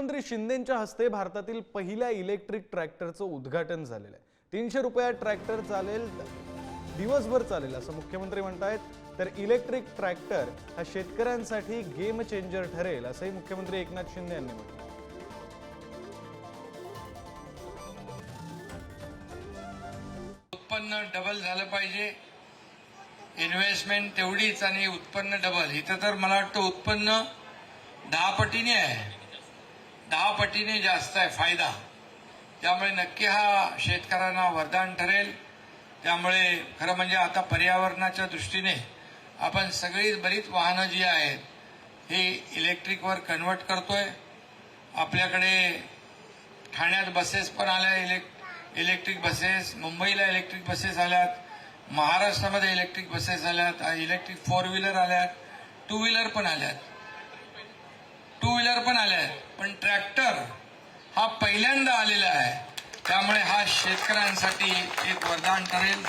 मुख्यमंत्री शिंदेच्या हस्ते भारतातील पहिल्या इलेक्ट्रिक ट्रॅक्टरचं उद्घाटन झालेलं आहे. तीनशे रुपयात ट्रॅक्टर चालेल दिवसभर चालेल असं मुख्यमंत्री म्हणतायत. तर इलेक्ट्रिक ट्रॅक्टर हा शेतकऱ्यांसाठी गेम चेंजर ठरेल असंही मुख्यमंत्री एकनाथ शिंदे यांनी म्हटलं उत्पन्न डबल झालं पाहिजे. इन्व्हेस्टमेंट तेवढीच आणि उत्पन्न डबल इथं तर मला वाटतं उत्पन्न दहा पटीने आहे. पटीने जास्त आहे फायदा. त्यामुळे नक्की हा शेतकऱ्यांना वरदान ठरेल. त्यामुळे खरं म्हणजे आता पर्यावरणाच्या दृष्टीने आपण सगळी बरीच वाहनं जी आहेत ही इलेक्ट्रिकवर कन्वर्ट करतोय. आपल्याकडे ठाण्यात बसेस पण आल्या इलेक् इलेक्ट्रिक बसेस मुंबईला इलेक्ट्रिक बसेस आल्यात महाराष्ट्रामध्ये इलेक्ट्रिक बसेस आल्यात इलेक्ट्रिक फोर व्हीलर आल्यात टू व्हीलर पण आल्यात. व्हीलर पण आल्यात पण ट्रॅक्टर हा पहिल्यांदा आलेला आहे. त्यामुळे हा शेतकऱ्यांसाठी एक वरदान ठरेल.